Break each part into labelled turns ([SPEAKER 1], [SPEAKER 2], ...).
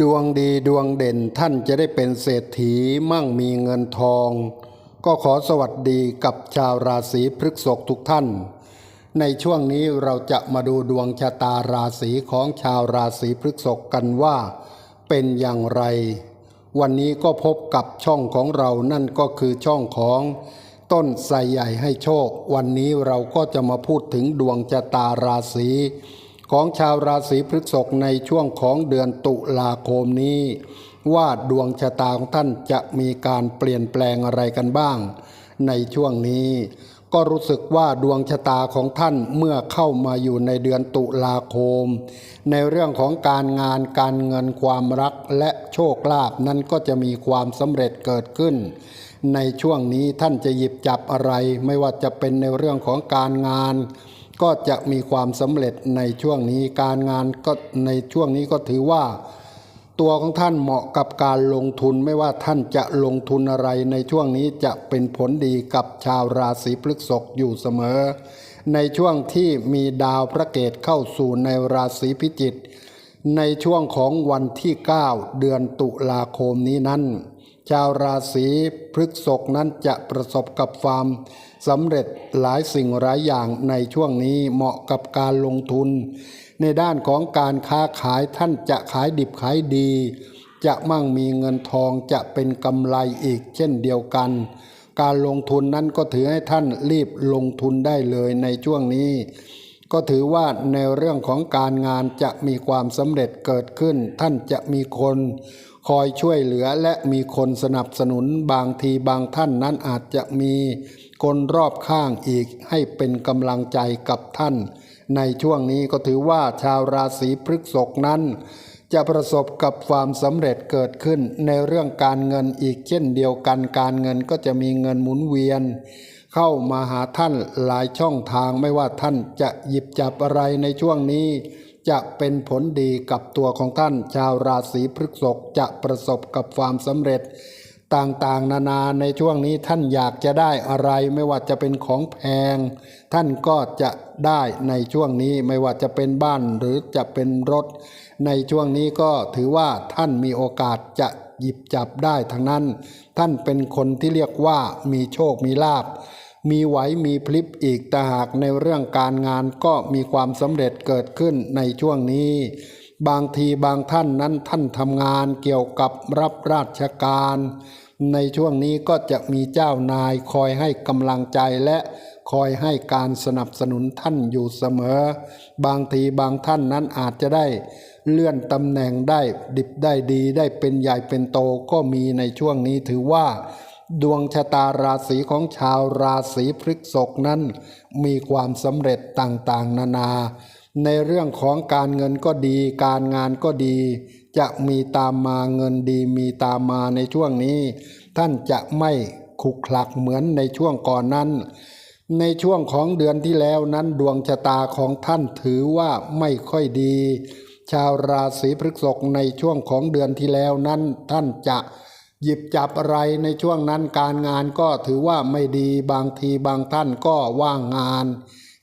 [SPEAKER 1] ดวงดีดวงเด่นท่านจะได้เป็นเศรษฐีมั่งมีเงินทอง ก็ขอสวัสดีกับชาวราศีพฤษภทุกท่าน ในช่วงนี้เราจะมาดูดวงชะตาราศีของชาวราศีพฤษภกันว่า เป็นอย่างไร วันนี้ก็พบกับช่องของเรานั่นก็คือช่องของต้นไทรใหญ่ให้โชค วันนี้เราก็จะมาพูดถึงดวงชะตาราศี ของชาวราศีพฤษภในช่วงของเดือนตุลาคมนี้ ว่าดวงชะตาของท่านจะมีการเปลี่ยนแปลงอะไรกันบ้าง ในช่วงนี้ ก็รู้สึกว่าดวงชะตาของท่านเมื่อเข้ามาอยู่ในเดือนตุลาคม ในเรื่องของการงานการเงินความรักและโชคลาภนั้นก็จะมีความสำเร็จเกิดขึ้นในช่วงนี้ท่านจะหยิบจับอะไร ไม่ว่าจะเป็นในเรื่องของการงาน ก็จะมีความสำเร็จในช่วงนี้การงานก็ในช่วงนี้ก็ถือว่า ตัวของท่านเหมาะกับการลงทุนไม่ว่าท่านจะลงทุนอะไรในช่วงนี้จะเป็นผลดีกับชาวราศีพฤษภอยู่เสมอ ในช่วงที่มีดาวพระเกตเข้าสู่ในราศีพิจิกในช่วงของวันที่ 9 เดือนตุลาคมนี้นั้น ชาวราศีพฤษภนั้นจะประสบกับความสำเร็จหลายสิ่งหลายอย่างในช่วงนี้เหมาะกับการลงทุน ในด้านของการค้าขายท่านจะขายดิบขายดี จะมั่งมีเงินทองจะเป็นกำไรอีกเช่นเดียวกัน การลงทุนนั้นก็ถือให้ท่านรีบลงทุนได้เลยในช่วงนี้ ก็ถือว่าในเรื่องของการงานจะมีความสำเร็จเกิดขึ้น ท่านจะมีคน คอยช่วยเหลือและมีคนสนับสนุนบางทีบางท่านนั้นอาจจะมีคนรอบข้างอีกให้เป็นกำลังใจกับท่าน ในช่วงนี้ก็ถือว่าชาวราศีพฤษภนั้น จะประสบกับความสำเร็จเกิดขึ้นในเรื่องการเงินอีกเช่นเดียวกันการเงินก็จะมีเงินหมุนเวียน เข้ามาหาท่านหลายช่องทางไม่ว่าท่านจะหยิบจับอะไรในช่วงนี้ จะเป็นผลดีกับตัวของท่าน ชาวราศีพฤษภจะประสบกับความสำเร็จ ต่างๆ นานาในช่วงนี้ท่านอยากจะได้อะไรไม่ว่าจะเป็นของแพง ท่านก็จะได้ในช่วงนี้ไม่ว่าจะเป็นบ้านหรือจะเป็นรถ ในช่วงนี้ก็ถือว่าท่านมีโอกาสจะหยิบจับได้ทั้งนั้น ท่านเป็นคนที่เรียกว่ามีโชคมีลาภ มีไหวมีพลิบอีกแต่หากในเรื่องการงานก็มีความสำเร็จเกิดขึ้นในช่วงนี้ บางทีบางท่านนั้นท่านทำงานเกี่ยวกับรับราชการ ในช่วงนี้ก็จะมีเจ้านายคอยให้กำลังใจและคอยให้การสนับสนุนท่านอยู่เสมอ บางทีบางท่านนั้นอาจจะได้เลื่อนตำแหน่งได้ดิบได้ดีได้เป็นใหญ่เป็นโตก็มีในช่วงนี้ถือว่า ดวงชะตาราศีของชาวราศีพฤษภนั้น มีความสำเร็จต่างๆ นานา ในเรื่องของการเงินก็ดี การงานก็ดี จะมีตามมาเงินดีมีตามมาในช่วงนี้ ท่านจะไม่ขุกขลักเหมือนในช่วงก่อนนั้น ในช่วงของเดือนที่แล้วนั้นดวงชะตาของท่านถือว่าไม่ค่อยดี ชาวราศีพฤษภในช่วงของเดือนที่แล้วนั้นท่านจะ หยิบจับอะไรในช่วงนั้นการงานก็ถือว่าไม่ดีบางทีบางท่านก็ว่างงาน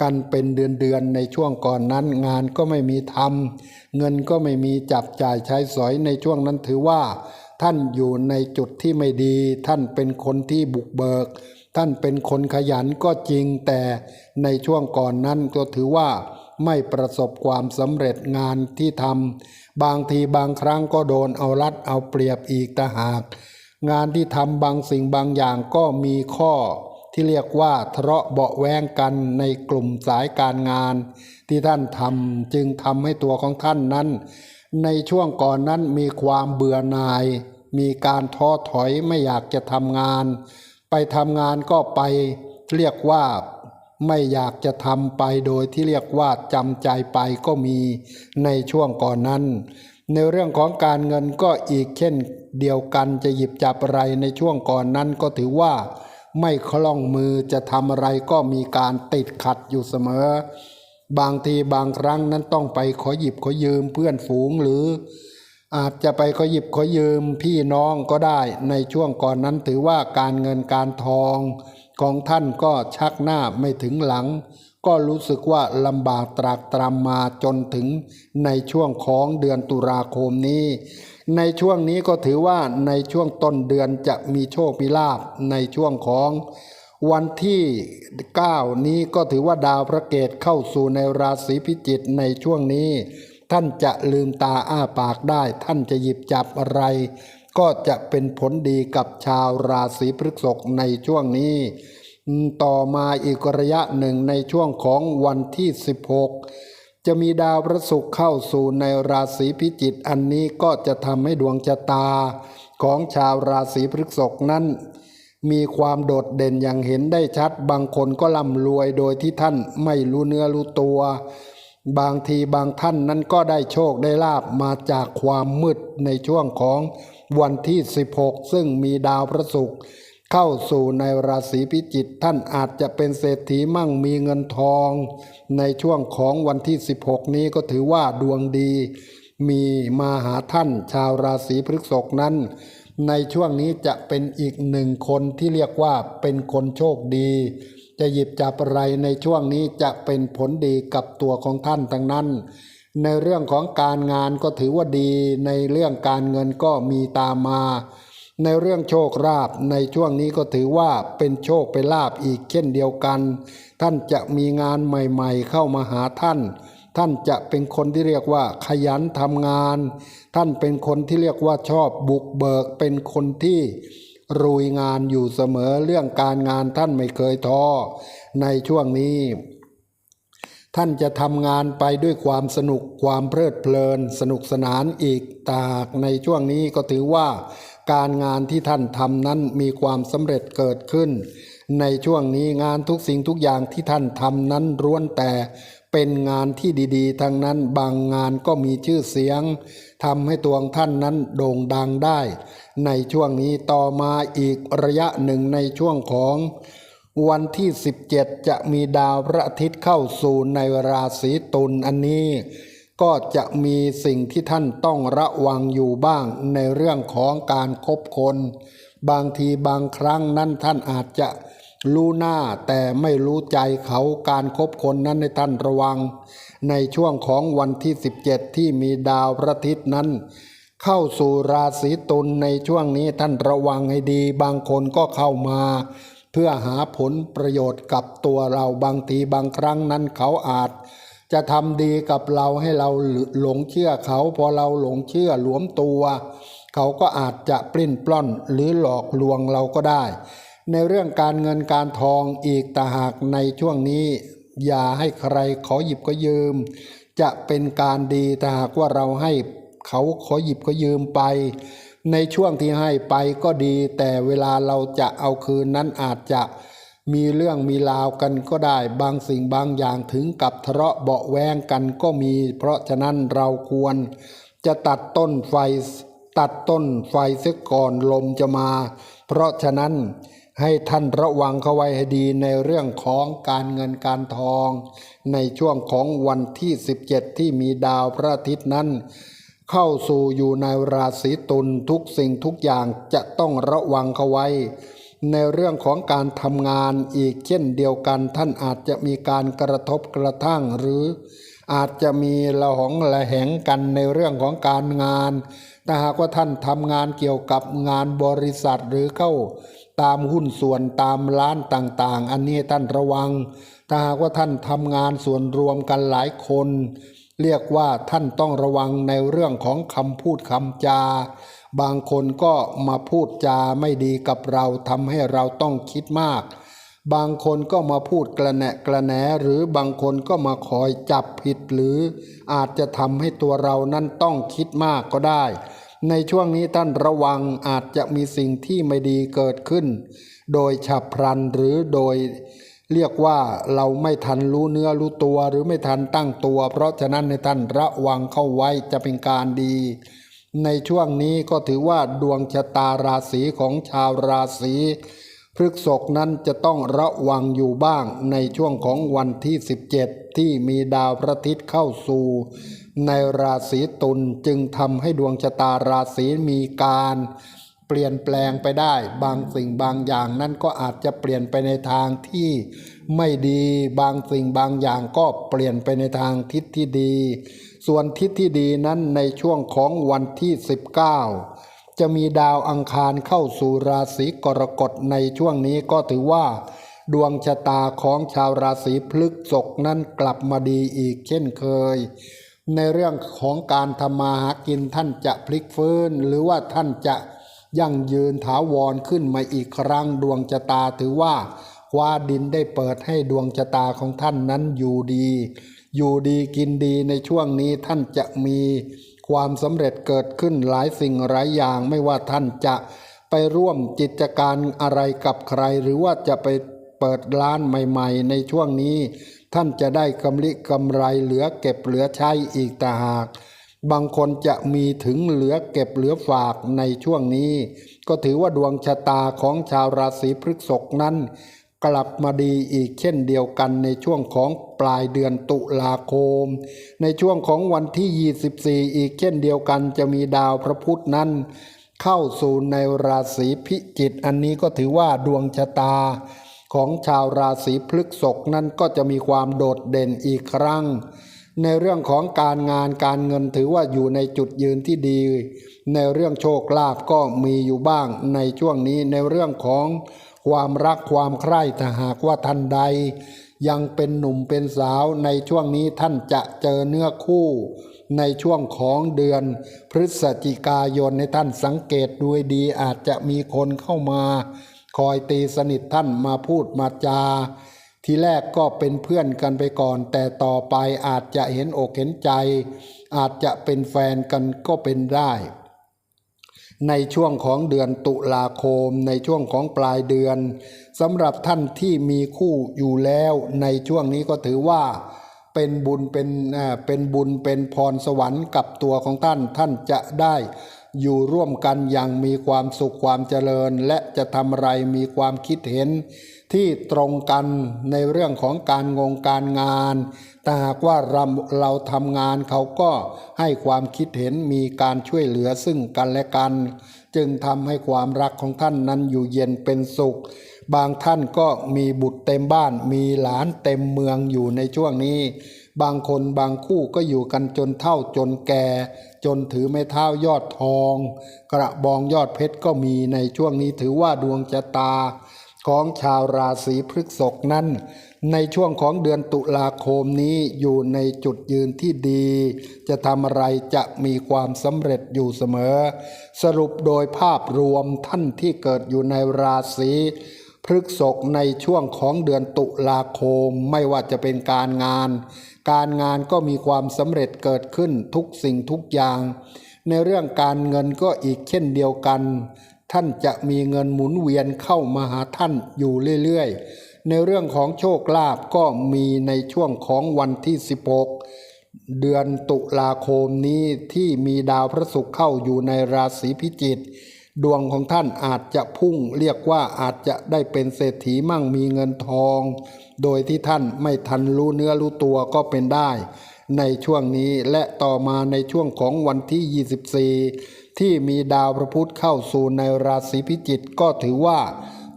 [SPEAKER 1] กันเป็นเดือนๆในช่วงก่อนนั้น งานก็ไม่มีทำเงินก็ไม่มีจับจ่ายใช้สอยในช่วงนั้นถือว่า ท่านอยู่ในจุดที่ไม่ดี ท่านเป็นคนที่บุกเบิก ท่านเป็นคนขยันก็จริงแต่ในช่วงก่อนนั้นก็ถือว่าไม่ประสบความสำเร็จงานที่ทำ บางทีบางครั้งก็โดนเอารัดเอาเปรียบอีกต่หาก งานที่ทำบางสิ่งบางอย่างก็มีข้อ ที่เรียกว่าทะเลาะเบาแวงกันในกลุ่มสายการงาน ที่ท่านทำจึงทำให้ตัวของท่านนั้น ในช่วงก่อนนั้นมีความเบื่อหน่าย มีการท้อถอยไม่อยากจะทำงาน ไปทำงานก็ไปเรียกว่า ไม่อยากจะทำไปโดยที่เรียกว่าจำใจไปก็มีในช่วงก่อนนั้น ในเรื่องของการเงินก็อีกเช่นเดียวกันจะหยิบจับอะไรในช่วงก่อนนั้นก็ถือว่า ไม่คล่องมือจะทำอะไรก็มีการติดขัดอยู่เสมอ บางทีบางครั้งนั้นต้องไปขอหยิบขอยืมเพื่อนฝูงหรือ อาจจะไปขอหยิบขอยืมพี่น้องก็ได้ในช่วงก่อนนั้นถือว่าการเงินการทอง ของท่านก็ชักหน้าไม่ถึงหลัง ก็รู้สึกว่าลำบากตรากตรำมาจนถึงในช่วงของเดือนตุลาคมนี้ ในช่วงนี้ก็ถือว่าในช่วงต้นเดือนจะมีโชคมีลาภในช่วงของวันที่ 9 นี้ก็ถือว่าดาวพระเกตเข้าสู่ในราศีพิจิกในช่วงนี้ ท่านจะลืมตาอ้าปากได้ ท่านจะหยิบจับอะไร ก็จะเป็นผลดีกับชาวราศีพฤษภในช่วงนี้ ต่อมาอีกระยะหนึ่งในช่วงของวันที่ 16 จะมีดาวพระศุกร์เข้าสู่ในราศีพิจิกอันนี้ก็จะทำให้ดวงชะตาของชาวราศีพฤษภนั้น มีความโดดเด่นอย่างเห็นได้ชัด บางคนก็ร่ำรวยโดยที่ท่านไม่รู้เนื้อรู้ตัว บางทีบางท่านนั้นก็ได้โชคได้ลาบมาจากความมืดในช่วงของ วันที่ 16 ซึ่งมีดาวพระศุกร์เข้าสู่ในราศีพิจิกท่านอาจจะเป็นเศรษฐีมั่งมีเงินทอง ในช่วงของวันที่ 16 นี้ก็ถือว่าดวงดี มีมาหาท่านชาวราศีพฤษภนั้น ในช่วงนี้จะเป็นอีกหนึ่งคนที่เรียกว่าเป็นคนโชคดี จะหยิบจับอะไรในช่วงนี้จะเป็นผลดีกับตัวของท่านทั้งนั้น ในเรื่องของการงานก็ถือว่าดี ในเรื่องการเงินก็มีตามมา ในเรื่องโชคลาภในช่วงนี้ก็ถือว่าเป็นโชคเป็นลาภอีกเช่นเดียวกัน ท่านจะมีงานใหม่ๆ เข้ามาหาท่าน ท่านจะเป็นคนที่เรียกว่าขยันทำงาน ท่านเป็นคนที่เรียกว่าชอบบุกเบิกเป็นคนที่รุยงานอยู่เสมอเรื่องการงานท่านไม่เคยท้อในช่วงนี้ ท่านจะทำงานไปด้วยความสนุกความเพลิดเพลิน สนุกสนานอีกตาก ในช่วงนี้ก็ถือว่า การงานที่ท่านทำนั้นมีความสำเร็จเกิดขึ้น ในช่วงนี้งานทุกสิ่งทุกอย่างที่ท่านทำนั้นล้วนแต่เป็นงานที่ดีๆ ทั้งนั้นบางงานก็มีชื่อเสียงทำให้ตัวท่านนั้นโด่งดังได้ ในช่วงนี้ต่อมาอีกระยะหนึ่งในช่วงของ วันที่ 17 จะมีดาวพระอาทิตย์เข้าสู่ในราศีตุลอันนี้ ก็จะมีสิ่งที่ท่านต้องระวังอยู่บ้างในเรื่องของการคบคน บางทีบางครั้งนั้นท่านอาจจะรู้หน้าแต่ไม่รู้ใจเขาการคบคนนั้นในท่านระวัง ในช่วงของวันที่ 17 ที่มีดาวพระอาทิตย์นั้น เข้าสู่ราศีตุลในช่วงนี้ท่านระวังให้ดี บางคนก็เข้ามา เพื่อหาผลประโยชน์กับตัวเราบางทีบางครั้งนั้นเขาอาจ จะทำดีกับเราให้เราหลงเชื่อเขาพอเราหลงเชื่อหลวมตัว เขาก็อาจจะปลิ้นปล้อนหรือหลอกลวงเราก็ได้ ในเรื่องการเงินการทองอีกต่หากในช่วงนี้ อย่าให้ใครขอหยิบก็ยืม จะเป็นการดีถ้าหากว่าเราให้เขาขอหยิบก็ยืมไป ในช่วงที่ให้ไปก็ดี แต่เวลาเราจะเอาคืนนั้นอาจจะมีเรื่องมีราวกันก็ได้บางสิ่งบางอย่างถึงกับทะเลาะเบาแวงกันก็มี เพราะฉะนั้นเราควรจะตัดต้นไฟตัดต้นไฟเสียก่อนลมจะมา เพราะฉะนั้นให้ท่านระวังเข้าไว้ให้ดีในเรื่องของการเงินการทอง ในช่วงของวันที่ 17 ที่มีดาวพระอาทิตย์นั้น เข้าสู่อยู่ในราศีตุลทุกสิ่งทุกอย่างจะต้องระวังเขาไว้ ในเรื่องของการทำงานอีกเช่นเดียวกัน ท่านอาจจะมีการกระทบกระทั่งหรืออาจจะมีละหองละแหงกันในเรื่องของการงานถ้าหากว่าท่านทำงานเกี่ยวกับงานบริษัทหรือเข้าตามหุ้นส่วนตามร้านต่างๆ อันนี้ท่านระวัง ถ้าหากว่าท่านทำงานส่วนรวมกันหลายคน เรียกว่าท่านต้องระวังในเรื่องของคำพูดคำจา บางคนก็มาพูดจาไม่ดีกับเราทำให้เราต้องคิดมาก บางคนก็มาพูดกระแนะกระแหนหรือบางคนก็มาคอยจับผิดหรืออาจจะทำให้ตัวเรานั้นต้องคิดมากก็ได้ ในช่วงนี้ท่านระวังอาจจะมีสิ่งที่ไม่ดีเกิดขึ้น โดยฉับพลันหรือโดย เรียกว่าเราไม่ทันรู้เนื้อรู้ตัวหรือไม่ทันตั้งตัว เพราะฉะนั้นในท่านระวังเข้าไว้จะเป็นการดี ในช่วงนี้ก็ถือว่าดวงชะตาราศีของชาวราศีพฤกษภนั้นจะต้องระวังอยู่บ้างในช่วงของวันที่ 17 ที่มีดาวพระอาทิตย์เข้าสู่ ในราศีตุลจึงทำให้ดวงชะตาราศีมีการ เปลี่ยนแปลงไปได้ บางสิ่งบางอย่างนั้นก็อาจจะเปลี่ยนไปในทางที่ไม่ดีบางสิ่งบางอย่างก็เปลี่ยนไปในทางทิศที่ดี ส่วนทิศที่ดีนั้นในช่วงของวันที่ 19 จะมีดาวอังคารเข้าสู่ราศีกรกฎในช่วงนี้ก็ถือว่า ดวงชะตาของชาวราศีพฤษภนั้นกลับมาดีอีกเช่นเคยในเรื่องของการทำมาหากินท่านจะพลิกฟื้น หรือว่าท่านจะ ยั่งยืนถาวรขึ้นมาอีกครั้งดวงชะตาถือว่าฟ้าดินได้เปิดให้ดวงชะตาของท่านนั้นอยู่ดี อยู่ดีกินดีในช่วงนี้ท่านจะมีความสำเร็จเกิดขึ้นหลายสิ่งหลายอย่างไม่ว่าท่านจะไปร่วมกิจการอะไรกับใคร หรือว่าจะไปเปิดร้านใหม่ ๆ ในช่วงนี้ ท่านจะได้กำลิกำไรเหลือเก็บเหลือใช้อีกต่างหาก บางคนจะมีถึงเหลือเก็บเหลือฝากในช่วงนี้ ก็ถือว่าดวงชะตาของชาวราศีพฤษภนั้น กลับมาดีอีกเช่นเดียวกันในช่วงของปลายเดือนตุลาคม ในช่วงของวันที่ 24 อีกเช่นเดียวกันจะมีดาวพระพุธนั้นเข้าสู่ในราศีพิจิกอันนี้ก็ถือว่าดวงชะตาของชาวราศีพฤษภนั้นก็จะมีความโดดเด่นอีกครั้ง ในเรื่องของการงานการเงินถือว่าอยู่ในจุดยืนที่ดี ในเรื่องโชคลาภก็มีอยู่บ้างในช่วงนี้ในเรื่องของความรักความใคร่ถ้าหากว่าท่านใด ยังเป็นหนุ่มเป็นสาวในช่วงนี้ท่านจะเจอเนื้อคู่ ในช่วงของเดือน พฤศจิกายนในท่านสังเกตดูให้ดีอาจจะมีคนเข้ามา คอยตีสนิทท่านมาพูดมาจา ทีแรกก็เป็นเพื่อนกันไปก่อน แต่ต่อไปอาจจะเห็นอกเห็นใจ อาจจะเป็นแฟนกันก็เป็นได้ ในช่วงของเดือนตุลาคม ในช่วงของปลายเดือนสำหรับท่านที่มีคู่อยู่แล้วในช่วงนี้ก็ถือว่าเป็นบุญเป็นเออเป็นบุญเป็นพรสวรรค์กับตัวของท่านท่านจะได้อยู่ร่วมกันอย่างมีความสุขความเจริญ และจะทำอะไรมีความคิดเห็น ที่ตรงกันในเรื่องของการงงการงานแต่หากว่าเราเราทำงานเขาก็ให้ความคิดเห็นมีการช่วยเหลือซึ่งกันและกัน จึงทำให้ความรักของท่านนั้นอยู่เย็นเป็นสุข บางท่านก็มีบุตรเต็มบ้าน มีหลานเต็มเมืองอยู่ในช่วงนี้ บางคนบางคู่ก็อยู่กันจนเท่าจนแก่ จนถือไม้เท้ายอดทอง กระบองยอดเพชรก็มีในช่วงนี้ถือว่าดวงชะตา ของชาวราศีพฤษภนั้น ในช่วงของเดือนตุลาคมนี้อยู่ในจุดยืนที่ดี จะทำอะไรจะมีความสำเร็จอยู่เสมอ สรุปโดยภาพรวมท่านที่เกิดอยู่ในราศีพฤษภในช่วงของเดือนตุลาคมไม่ว่าจะเป็นการงาน การงานก็มีความสำเร็จเกิดขึ้นทุกสิ่งทุกอย่าง ในเรื่องการเงินก็อีกเช่นเดียวกัน ท่านจะมีเงินหมุนเวียนเข้ามาหาท่านอยู่เรื่อยๆ ในเรื่องของโชคลาภก็มีในช่วงของวันที่ 16 เดือนตุลาคมนี้ที่มีดาวพระศุกร์เข้าอยู่ในราศีพิจิกดวงของท่านอาจจะพุ่งเรียกว่าอาจจะได้เป็นเศรษฐีมั่งมีเงินทอง โดยที่ท่านไม่ทันรู้เนื้อรู้ตัวก็เป็นได้ ในช่วงนี้และต่อมาในช่วงของวันที่ 24 ที่มีดาวพระพุธเข้าสู่ในราศีพิจิกก็ถือว่า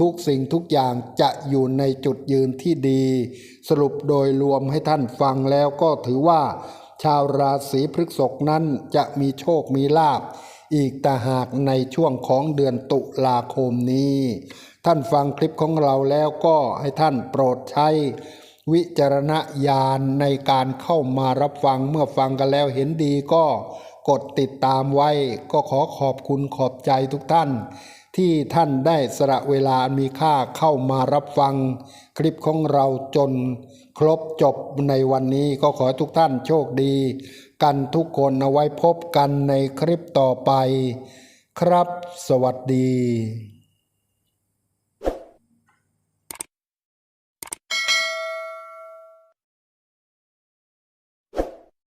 [SPEAKER 1] ทุกสิ่งทุกอย่างจะอยู่ในจุดยืนที่ดี สรุปโดยรวมให้ท่านฟังแล้วก็ถือว่า ชาวราศีพฤษภนั้นจะมีโชคมีลาภอีกแต่หากในช่วงของเดือนตุลาคมนี้ ท่านฟังคลิปของเราแล้วก็ให้ท่านโปรดใช้ วิจารณญาณในการเข้ามารับฟังเมื่อฟังกันแล้วเห็นดีก็ กดติดตามไว้ ก็ขอขอบคุณขอบใจทุกท่าน ที่ท่านได้สละเวลามีค่าเข้ามารับฟัง คลิปของเราจน ครบจบในวันนี้ก็ขอทุกท่านโชคดี กันทุกคนเอาไว้พบกันในคลิปต่อไป ครับสวัสดี